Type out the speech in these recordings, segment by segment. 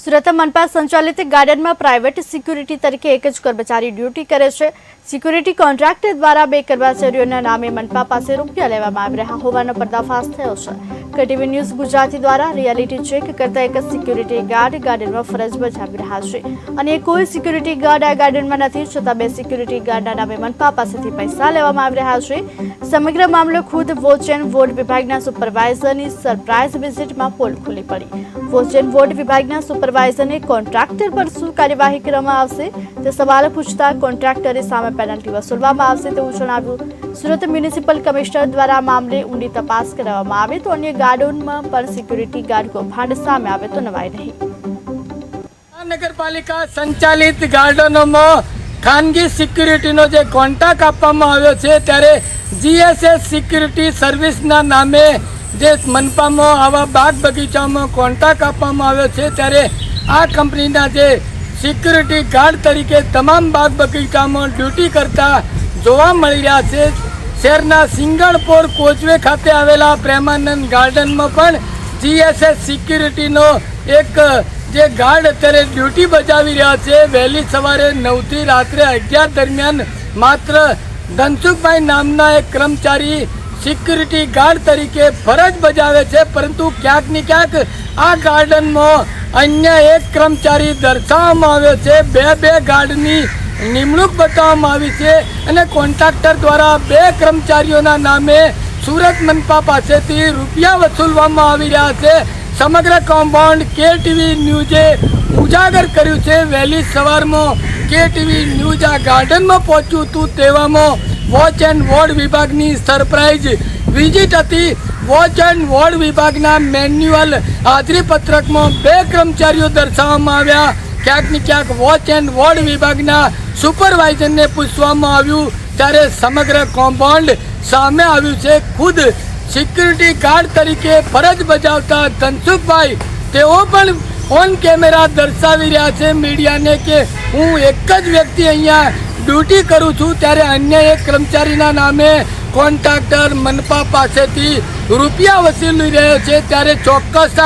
સુરત મનપા સંચાલિત ગાર્ડનમાં private security તરીકે એક જ કર્મચારી ડ્યુટી કરે છે. સિક્યુરિટી કોન્ટ્રાક્ટર દ્વારા બે કર્મચારીઓના નામે મનપા પાસે રૂપિયા લેવામાં આવી રહ્યા હોવાનો પર્દાફાશ થયો છે. કટીવી ન્યૂઝ ગુજરાતી દ્વારા રિયાલિટી ચેક કરતા એક સિક્યુરિટી ગાર્ડ ગાર્ડનમાં ફરજ બજાવી રહ્યા છે. અને કોઈ સિક્યુરિટી ગાર્ડ આ ગાર્ડનમાં નથી, છતાં બે સિક્યુરિટી ગાર્ડના નામે મનપા પાસેથી પૈસા લેવામાં આવી રહ્યા છે. સમગ્ર મામલો ખુદ વોચ એન્ડ વોર્ડ વિભાગના સુપરવાઇઝરની સરપ્રાઇઝ વિઝિટમાં પોલ ખુલી પડી. વોચ એન્ડ વોર્ડ વિભાગના સુપરવાઇઝરને કોન્ટ્રાક્ટર પર શું કાર્યવાહી કરવામાં આવશે? તે સવાલ પૂછતા કોન્ટ્રાક્ટરે સામે પેનલ્ટી વસૂલવામાં આવશે તેવું જણાવ્યું. સુરત મ્યુનિસિપલ કમિશનર દ્વારા મામલે ઊંડી તપાસ કરવામાં આવે તો અન્ય ગાર્ડનમાં પણ સિક્યુરિટી ગાર્ડ કૌભાંડ સામે આવે તો નવાય નહીં. નગરપાલિકા સંચાલિત ગાર્ડનોમાં ખાનગી સિક્યુરિટીનો જે કોન્ટ્રાક્ટ આપવામાં આવ્યો છે ત્યારે જીએસએસ સિક્યુરિટી સર્વિસના નામે જે મનપામાં આવા બાગ બગીચામાં કોન્ટ્રાક્ટ આપવામાં આવ્યો છે ત્યારે આ કંપનીના જે સિક્યુરિટી ગાર્ડ તરીકે તમામ બાગ બગીચામાં ડ્યુટી કરતા જોવા મળી રહ્યા છે. શહેરના સિંગણપોર કોચવે ખાતે આવેલા પ્રેમાનંદ ગાર્ડનમાં પણ જીએસએસ સિક્યુરિટીનો એક, જે ગાર્ડ અત્યારે ડ્યુટી બજાવી રહ્યા છે, વહેલી સવારે નવથી રાત્રે અગિયાર દરમિયાન માત્ર ધનસુખભાઈ નામના એક કર્મચારી સિક્યુરિટી ગાર્ડ તરીકે ફરજ બજાવે છે, પરંતુ ક્યાંક ને ક્યાંક આ ગાર્ડનમાં અન્ય એક કર્મચારી દર્શાવવામાં આવ્યો છે. બે બે ગાર્ડની નિમણૂક બતાવવામાં આવી છે અને કોન્ટ્રાક્ટર દ્વારા બે કર્મચારીઓના નામે સુરત મનપા પાસેથી રૂપિયા વસૂલવામાં આવી રહ્યા છે. સમગ્ર કમ્પાઉન્ડ કે ટીવી ન્યૂઝે ઉજાગર કર્યું છે. વહેલી સવારમાં કે ટીવી ન્યૂઝ આ ગાર્ડનમાં પહોંચ્યું હતું તેવામાં વોચ એન્ડ વોર્ડ વિભાગની સરપ્રાઇઝ વિઝિટ હતી. વોચ એન્ડ વોર્ડ વિભાગના મેન્યુઅલ હાજરી પત્રકમાં બે કર્મચારીઓ દર્શાવવામાં આવ્યા. ક્યાંક ને ક્યાંક વોચ એન્ડ વોર્ડ વિભાગના સુપરવાઇઝરને પૂછવામાં આવ્યું, ત્યારે સમગ્ર કોમ્પાઉન્ડ સામે આવ્યું છે. ખુદ સિક્યુરિટી ગાર્ડ તરીકે ફરજ બજાવતા ધનસુખભાઈ, તેઓ પણ ઓન કેમેરા દર્શાવી રહ્યા છે મીડિયાને કે હું એક જ વ્યક્તિ અહીંયા ડ્યુટી કરું છું, ત્યારે અન્ય એક કર્મચારીના નામે કોન્ટ્રાક્ટર મનપા પાસેથી રૂપિયા વસૂલી રહ્યો છે, ત્યારે ચોક્કસ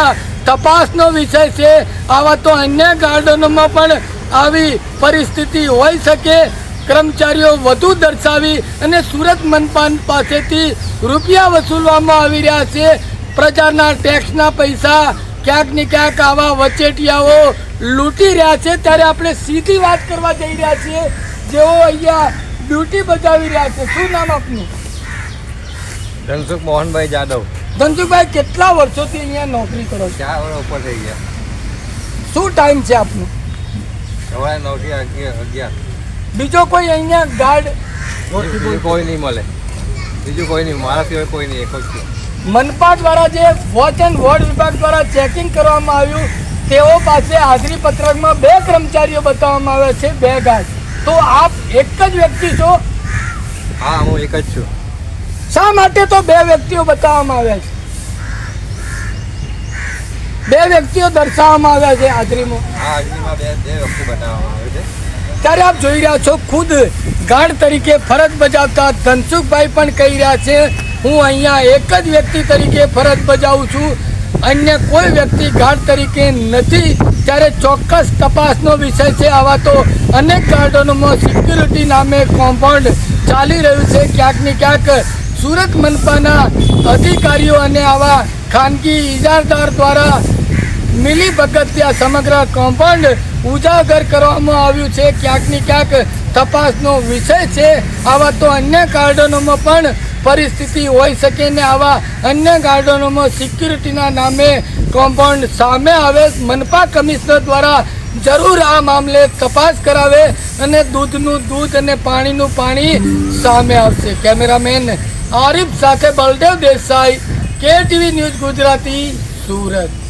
તપાસનો વિષય છે. આવા તો અન્ય ગાર્ડનોમાં પણ આવી પરિસ્થિતિ હોઈ શકે. કર્મચારીઓ વધુ દર્શાવી અને સુરત મનપાન પાસેથી રૂપિયા વસૂલવામાં આવી રહ્યા છે. પ્રજાના ટેક્સના પૈસા ક્યાંક ને ક્યાંક આવા વચેટિયાઓ લૂંટી રહ્યા છે. ત્યારે આપણે સીધી વાત કરવા જઈ રહ્યા છીએ. જેઓ અહીંયા ડ્યુટી બજાવી રહ્યા છે. શું નામ આપનું? ધનસુખ મોહનભાઈ જાદવ. ધનસુખભાઈ કેટલા વર્ષોથી અહીંયા નોકરી કરો છો? ચાર વર્ષ ઉપર થઈ ગયા. શું ટાઈમ છે આપનો? સવારે નવથી અગિયાર અગિયાર. બીજો કોઈ અહીંયા ગાર્ડ? કોઈ નહીં મળે. બીજું કોઈ નહીં મારા સિવાય કોઈ નહીં એક જ મનપા દ્વારા જે વોચ એન્ડ વોર્ડ વિભાગ દ્વારા ચેકિંગ કરવામાં આવ્યું તેઓ પાસે હાજરી પત્રકમાં બે કર્મચારીઓ બતાવવામાં આવ્યા છે બે ગાર્ડ. તો આપ એક જ વ્યક્તિ છો? હા હું એક જ છું. શા માટે તો બે વ્યક્તિઓ બતાવવામાં આવ્યા છે? બે વ્યક્તિઓ દર્શાવવામાં આવ્યા છે હાજરીમાં. ત્યારે આપ જોઈ રહ્યા છો ખુદ ગાર્ડ તરીકે ફરજ બજાવતા ધનસુખભાઈ પણ કહી રહ્યા છે હું અહીંયા એક જ વ્યક્તિ તરીકે ફરજ બજાવું છું. અન્ય કોઈ વ્યક્તિ ગાર્ડ તરીકે નથી. ત્યારે ચોક્કસ તપાસનો વિષય છે. આવા તો અનેક ગાર્ડનોમાં સિક્યુરિટી નામે કોમ્પાઉન્ડ ચાલી રહ્યું છે. ક્યાંક ને ક્યાંક સુરત મનપાના અધિકારીઓ અને આવા ખાનગી ઇજારદાર દ્વારા મિલી ત્યાં સમગ્ર કોમ્પાઉન્ડ ઉજાગર કરવામાં આવ્યું છે. ક્યાંક ને ક્યાંક તપાસનો વિષય છે. આવા તો અન્ય ગાર્ડનોમાં પણ પરિસ્થિતિ હોઈ શકે ને આવા અન્ય ગાર્ડનોમાં સિક્યુરિટીના નામે કોમ્પાઉન્ડ સામે આવે. મનપા કમિશનર દ્વારા જરૂર આ મામલે તપાસ કરાવે અને દૂધનું દૂધ અને પાણીનું પાણી સામે આવશે. કેમેરામેન આરિફ સાથે બલદેવ દેસાઈ કેટીવી ન્યૂઝ ગુજરાતી સુરત.